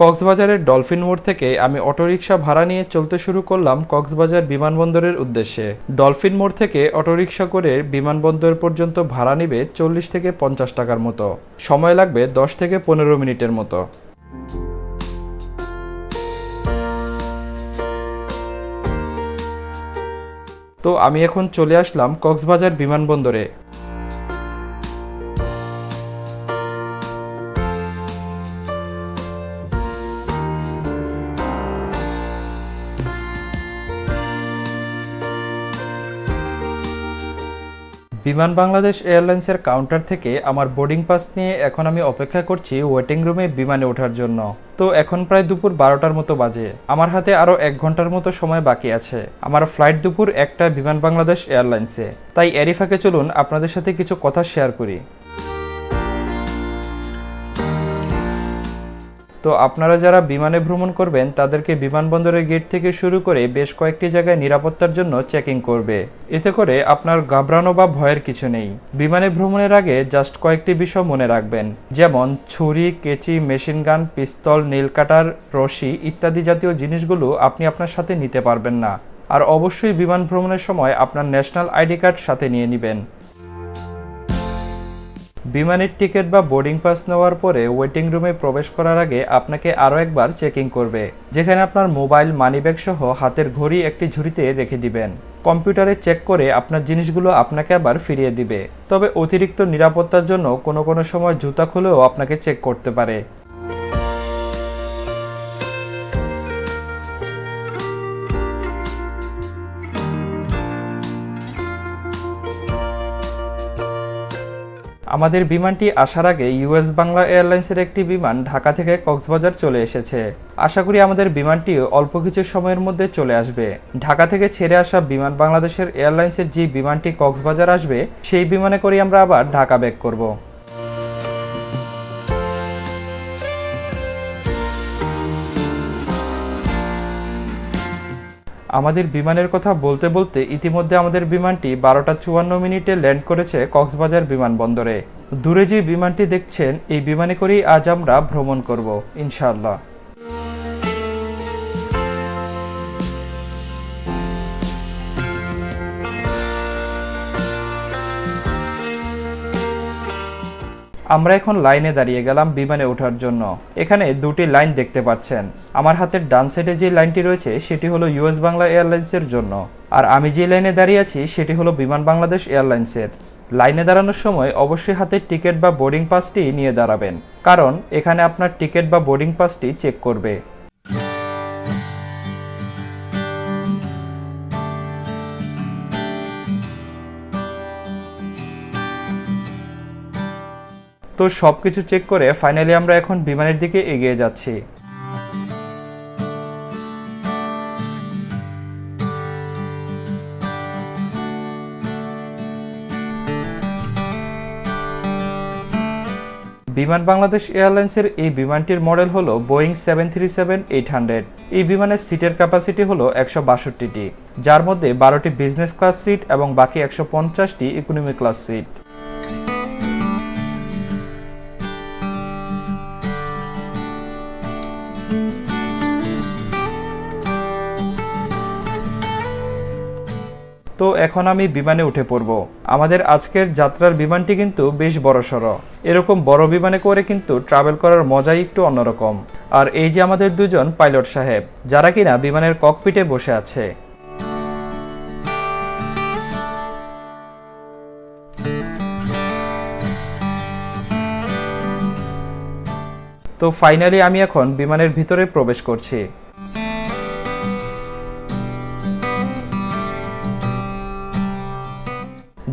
কক্সবাজারের ডলফিন মোড় থেকে আমি অটোরিকশা ভাড়া নিয়ে চলতে শুরু করলাম কক্সবাজার বিমানবন্দরের উদ্দেশ্যে। ডলফিন মোড় থেকে অটোরিকশা করে বিমানবন্দর পর্যন্ত ভাড়া নিবে চল্লিশ থেকে পঞ্চাশ টাকার মতো। সময় লাগবে দশ থেকে পনেরো মিনিটের মতো। তো আমি এখন চলে আসলাম কক্সবাজার বিমানবন্দরে। বিমান বাংলাদেশ এয়ারলাইন্সের কাউন্টার থেকে আমার বোর্ডিং পাস নিয়ে এখন আমি অপেক্ষা করছি ওয়েটিং রুমে বিমানে ওঠার জন্য। তো এখন প্রায় দুপুর বারোটার মতো বাজে। আমার হাতে আরও এক ঘণ্টার মতো সময় বাকি আছে। আমার ফ্লাইট দুপুর একটা বিমান বাংলাদেশ এয়ারলাইন্সে। তাই এরিফাকে চলুন আপনাদের সাথে কিছু কথা শেয়ার করি। তো আপনারা যারা বিমানে ভ্রমণ করবেন, তাদেরকে বিমানবন্দরের গেট থেকে শুরু করে বেশ কয়েকটি জায়গায় নিরাপত্তার জন্য চেকিং করবে। এতে করে আপনার ঘাবড়ানো বা ভয়ের কিছু নেই। বিমানে ভ্রমণের আগে জাস্ট কয়েকটি বিষয় মনে রাখবেন। যেমন, ছুরি, কেচি, মেশিন গান, পিস্তল, নীল কাটার, রশি ইত্যাদি জাতীয় জিনিসগুলো আপনি আপনার সাথে নিতে পারবেন না। আর অবশ্যই বিমান ভ্রমণের সময় আপনার ন্যাশনাল আইডি কার্ড সাথে নিয়ে নেবেন। বিমানের টিকিট বা বোর্ডিং পাস নেওয়ার পরে ওয়েটিং রুমে প্রবেশ করার আগে আপনাকে আরও একবার চেকিং করবে, যেখানে আপনার মোবাইল, মানিব্যাগ সহ হাতের ঘড়ি একটি ঝুড়িতে রেখে দিবেন। কম্পিউটারে চেক করে আপনার জিনিসগুলো আপনাকে আবার ফিরিয়ে দিবে। তবে অতিরিক্ত নিরাপত্তার জন্য কোনো কোনো সময় জুতা খুলেও আপনাকে চেক করতে পারে। আমাদের বিমানটি আসার আগে ইউএস বাংলা এয়ারলাইন্সের একটি বিমান ঢাকা থেকে কক্সবাজার চলে এসেছে। আশা করি আমাদের বিমানটি অল্প কিছু সময়ের মধ্যে চলে আসবে। ঢাকা থেকে ছেড়ে আসা বিমান বাংলাদেশের এয়ারলাইন্সের যে বিমানটি কক্সবাজার আসবে, সেই বিমানে করে আমরা আবার ঢাকা ব্যাক করব। আমাদের বিমানের কথা বলতে বলতে ইতিমধ্যে আমাদের বিমানটি বারোটা চুয়ান্ন মিনিটে ল্যান্ড করেছে কক্সবাজার বিমানবন্দরে। দূরে যে বিমানটি দেখছেন, এই বিমানে করেই আজ আমরা ভ্রমণ করব, ইনশাআল্লাহ। আমরা এখন লাইনে দাঁড়িয়ে গেলাম বিমানে ওঠার জন্য। এখানে দুটি লাইন দেখতে পাচ্ছেন। আমার হাতের ডান সাইডে যে লাইনটি রয়েছে, সেটি হলো ইউএস বাংলা এয়ারলাইন্সের জন্য। আর আমি যে লাইনে দাঁড়িয়ে আছি, সেটি হলো বিমান বাংলাদেশ এয়ারলাইন্সের। লাইনে দাঁড়ানোর সময় অবশ্যই হাতে টিকিট বা বোর্ডিং পাসটি নিয়ে দাঁড়াবেন। কারণ এখানে আপনার টিকিট বা বোর্ডিং পাসটি চেক করবে। তো সব কিছু চেক করে ফাইনালি আমরা এখন বিমানের দিকে এগিয়ে যাচ্ছি। বিমান বাংলাদেশ এয়ারলাইন্সের এই বিমানটির মডেল হলো Boeing seven three seven eight hundred. এই বিমানের সিটের ক্যাপাসিটি হলো একশো বাষট্টিটি, যার মধ্যে বারোটি বিজনেস ক্লাস সিট এবং বাকি একশো পঞ্চাশটি ইকোনমি ক্লাস সিট তো এখন আমি বিমানে উঠে পড়ব। আমাদের আজকের যাত্রার বিমানটি কিন্তু বেশ বড়সড়। এরকম বড় বিমানে করে কিন্তু ট্রাভেল করার মজাই একটু অন্যরকম। আর এই যে আমাদের দুজন পাইলট সাহেব, যারা কিনা বিমানের ককপিটে বসে আছে। তো ফাইনালি আমি এখন বিমানের ভিতরে প্রবেশ করছি।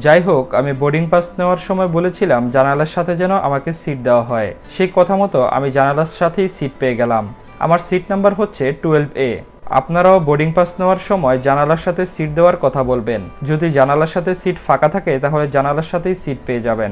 যাই হোক আমি বোর্ডিং পাস নেওয়ার সময় বলেছিলাম জানালার সাথে যেন আমাকে সিট দেওয়া হয়। সেই কথা মতো আমি জানালার সাথেই সিট পেয়ে গেলাম। আমার সিট নাম্বার হচ্ছে টুয়েলভ এ আপনারাও বোর্ডিং পাস নেওয়ার সময় জানালার সাথে সিট দেওয়ার কথা বলবেন। যদি জানালার সাথে সিট ফাঁকা থাকে, তাহলে জানালার সাথেই সিট পেয়ে যাবেন।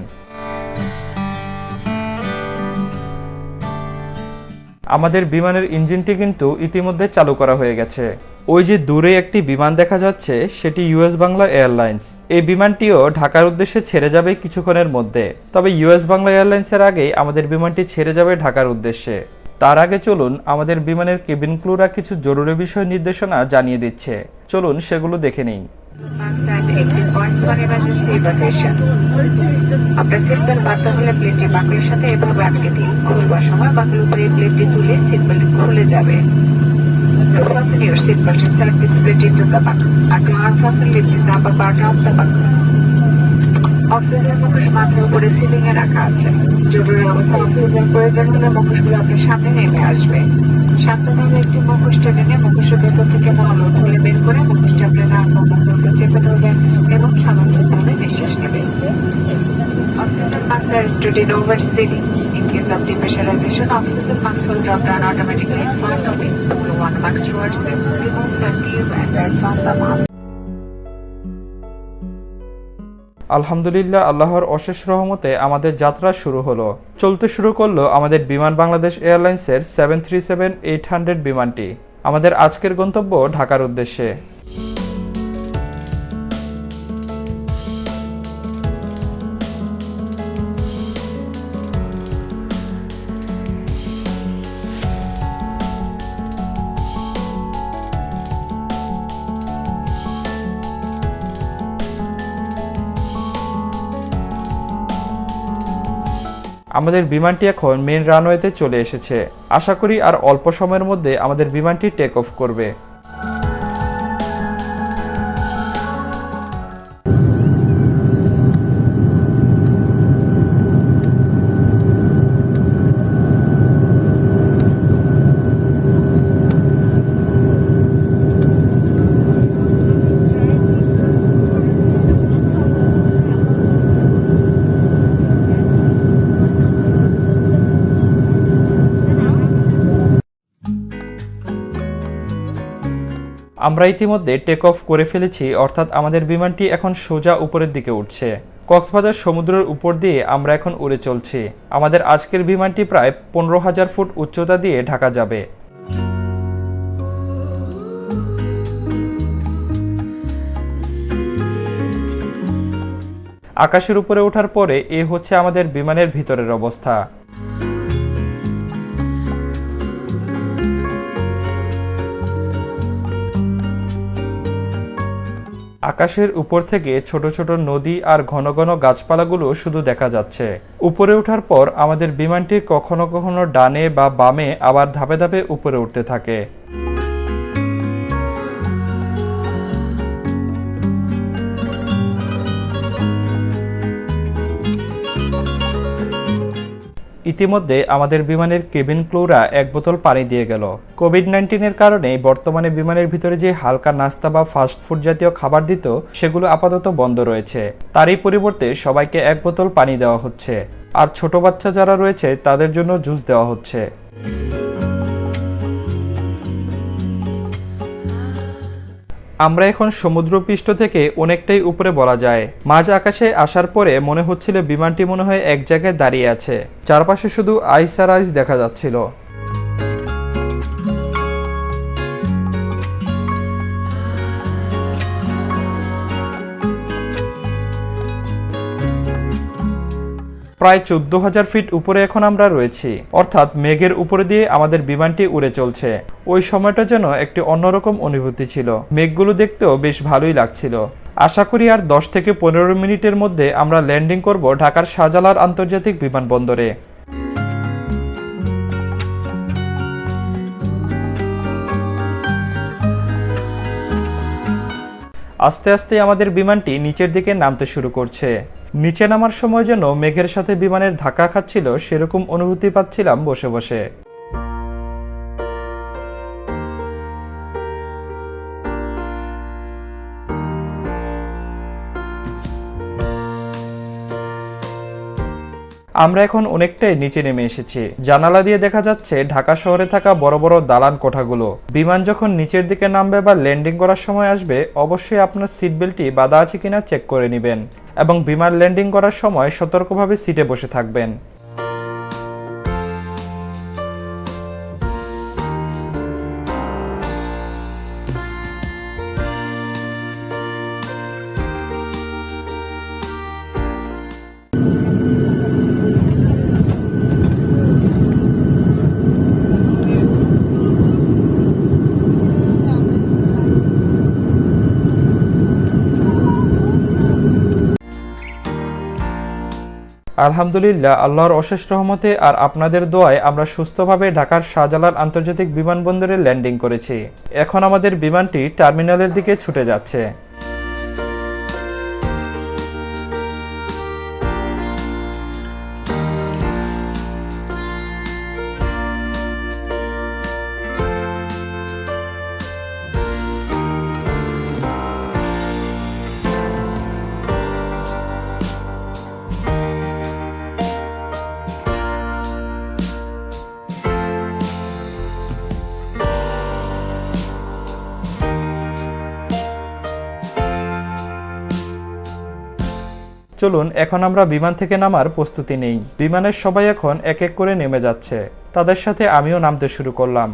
আমাদের বিমানের ইঞ্জিনটি কিন্তু ইতিমধ্যে চালু করা হয়ে গেছে। ওই যে দূরে একটি বিমান দেখা যাচ্ছে, সেটি ইউএস বাংলা এয়ারলাইন্স। এই বিমানটিও ঢাকার উদ্দেশ্যে ছেড়ে যাবে কিছুক্ষণের মধ্যে। তবে ইউএস বাংলা এয়ারলাইন্সের আগেই আমাদের বিমানটি ছেড়ে যাবে ঢাকার উদ্দেশ্যে। তার আগে চলুন আমাদের বিমানের কেবিন ক্লুরা কিছু জরুরি বিষয় নির্দেশনা জানিয়ে দিচ্ছে। চলুন সেগুলো দেখে নিই। Stand 18 points for emergency evacuation. আপনার সিট বেল্ট বাঁধতে হলে প্লেটটি বাঁকুড়ের সাথে এভাবে আটকে দিন খুলবার সময় বাঁকুড়ের উপরে প্লেটটি তুলে সিট বেল্ট খুলে যাবে Fasten your seat belt inside this plate into the back. And to unfasten lift the upper part of the back. Oxygen মুখোশ মাথার উপরে সিলিং এ রাখা আছে জরুরি অবস্থায় অক্সিজেন প্রয়োজন হলে মুখোশগুলো আপনার সামনে নেমে আসবে শান্তভাবে একটি মুখোশ টেনে নিয়ে মুখোশের ভেতর থেকে মল খুলে বের করে মুখোশটি আপনার নাক উপর চেপে ধরবেন এবং সামঞ্জস্যভাবে নিঃশ্বাস নেবেন are stood in over ceiling. In case of depressurization, oxygen mask will drop down automatically in front of it. One mask towards it. Remove the tube and that's on the mask. আলহামদুলিল্লাহ, আল্লাহর অশেষ রহমতে আমাদের যাত্রা শুরু হলো। চলতে শুরু করল আমাদের বিমান বাংলাদেশ এয়ারলাইন্সের seven three seven eight hundred বিমানটি। আমাদের আজকের গন্তব্য ঢাকার উদ্দেশ্যে। আমাদের বিমানটি এখন মেন রানওয়েতে চলে এসেছে। আশা করি আর অল্প সময়ের মধ্যে আমাদের বিমানটি টেক অফ করবে। আমরা ইতিমধ্যে টেক অফ করে ফেলেছি, অর্থাৎ আমাদের বিমানটি এখন সোজা উপরের দিকে উঠছে। কক্সবাজার সমুদ্রের উপর দিয়ে আমরা এখন উড়ে চলছি। আমাদের আজকের বিমানটি প্রায় পনেরো হাজার ফুট উচ্চতা দিয়ে ঢাকা যাবে। আকাশের উপরে ওঠার পরে এ হচ্ছে আমাদের বিমানের ভিতরের অবস্থা। আকাশের উপর থেকে ছোট ছোট নদী আর ঘন ঘন গাছপালাগুলো শুধু দেখা যাচ্ছে। উপরে ওঠার পর আমাদের বিমানটি কখনো কখনো ডানে বা বামে আবার ধাপে ধাপে উপরে উঠতে থাকে। ইতিমধ্যে আমাদের বিমানের কেবিন ক্লোরা এক বোতল পানি দিয়ে গেল। কোভিড নাইন্টিনের কারণে বর্তমানে বিমানের ভিতরে যে হালকা নাস্তা বা ফাস্ট ফুড জাতীয় খাবার দিত, সেগুলো আপাতত বন্ধ রয়েছে। তারই পরিবর্তে সবাইকে এক বোতল পানি দেওয়া হচ্ছে। আর ছোট বাচ্চা যারা রয়েছে, তাদের জন্য জুস দেওয়া হচ্ছে। আমরা এখন সমুদ্রপৃষ্ঠ থেকে অনেকটাই উপরে বলা যায়। মাঝ আকাশে আসার পরে মনে হচ্ছিল বিমানটি মনে হয় এক জায়গায় দাঁড়িয়ে আছে। চারপাশে শুধু আইস আর আইস দেখা যাচ্ছিল। প্রায় চোদ্দ হাজার ফিট উপরে এখন আমরা রয়েছি। অর্থাৎ মেঘের উপরে দিয়ে আমাদের বিমানটি উড়ে চলছে। ওই সময়টা যেন একটি অন্যরকম অনুভূতি ছিল। মেঘগুলো দেখতেও বেশ ভালোই লাগছিল। আশা করি আর দশ থেকে পনেরো মিনিটের মধ্যে আমরা ল্যান্ডিং করব ঢাকার শাহজালাল আন্তর্জাতিক বিমানবন্দরে। আস্তে আস্তে আমাদের বিমানটি নিচের দিকে নামতে শুরু করছে। নিচে নামার সময় যেন মেঘের সাথে বিমানের ধাক্কা খাচ্ছিল সেরকম অনুভূতি পাচ্ছিলাম বসে বসে। আমরা এখন অনেকটাই নিচে নেমে এসেছি। জানালা দিয়ে দেখা যাচ্ছে, ঢাকা শহরে থাকা বড় বড় দালান কোঠাগুলো। বিমান যখন নিচের দিকে নামবে বা ল্যান্ডিং করার সময় আসবে, অবশ্যই আপনার সিট বেল্টটি বাধা আছে কিনা চেক করে নেবেন। এবং বিমান ল্যান্ডিং করার সময় সতর্কভাবে সিটে বসে থাকবেন। আলহামদুলিল্লাহ, আল্লাহর অশেষ রহমতে আর আপনাদের দোয়ায় আমরা সুস্থভাবে ঢাকার শাহজালাল আন্তর্জাতিক বিমানবন্দরে ল্যান্ডিং করেছি। এখন আমাদের বিমানটি টার্মিনালের দিকে ছুটে যাচ্ছে। চলুন, এখন আমরা বিমান থেকে নামার প্রস্তুতি নেই। বিমানের সবাই এখন এক এক করে নেমে যাচ্ছে। তাদের সাথে আমিও নামতে শুরু করলাম।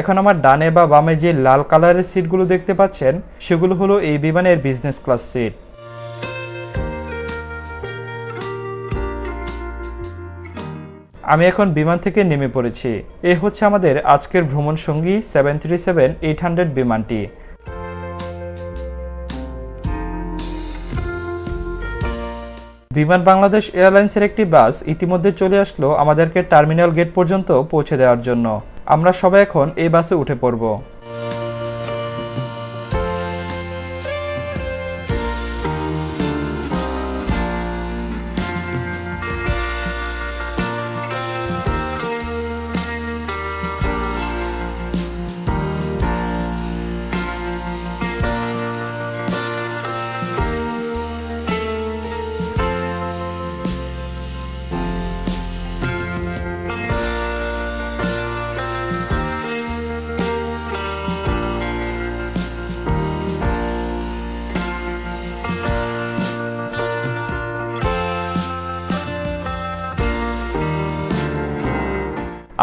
এখন আমার ডানে বা বামে যে লাল কালারের সিটগুলো দেখতে পাচ্ছেন, সেগুলো হলো এই বিমানের বিজনেস ক্লাস সিট আমি এখন বিমান থেকে নেমে পড়েছি। এ হচ্ছে আমাদের আজকের ভ্রমণ সঙ্গী seven three seven eight hundred বিমানটি। বিমান বাংলাদেশ এয়ারলাইন্সের একটি বাস ইতিমধ্যে চলে আসলো আমাদেরকে টার্মিনাল গেট পর্যন্ত পৌঁছে দেওয়ার জন্য। আমরা সবাই এখন এই বাসে উঠে পড়ব।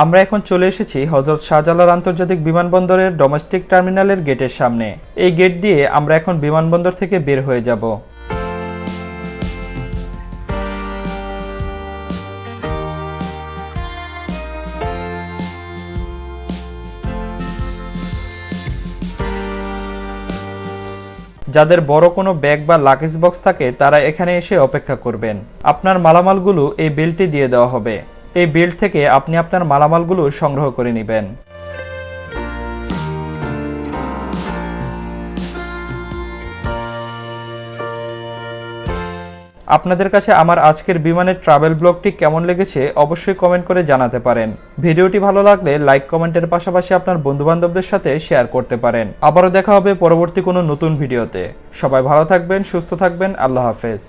আমরা এখন চলে এসেছি হজরত শাহজালাল আন্তর্জাতিক বিমানবন্দরের ডোমেস্টিক টার্মিনালের গেটের সামনে। এই গেট দিয়ে আমরা এখন বিমানবন্দর থেকে বের হয়ে যাব। যাদের বড় কোনো ব্যাগ বা লাগেজ বক্স থাকে, তারা এখানে এসে অপেক্ষা করবেন। আপনার মালামালগুলো এই বিলটি দিয়ে দেওয়া হবে। এই বিল থেকে আপনি আপনার মালামালগুলো সংগ্রহ করে নেবেন। আপনাদের কাছে আমার আজকের বিমানের ট্রাভেল ব্লগটি কেমন লেগেছে অবশ্যই কমেন্ট করে জানাতে পারেন। ভিডিওটি ভালো লাগলে লাইক কমেন্টের পাশাপাশি আপনার বন্ধুবান্ধবদের সাথে শেয়ার করতে পারেন। আবারও দেখা হবে পরবর্তী কোনো নতুন ভিডিওতে। সবাই ভালো থাকবেন, সুস্থ থাকবেন, আল্লাহ হাফেজ।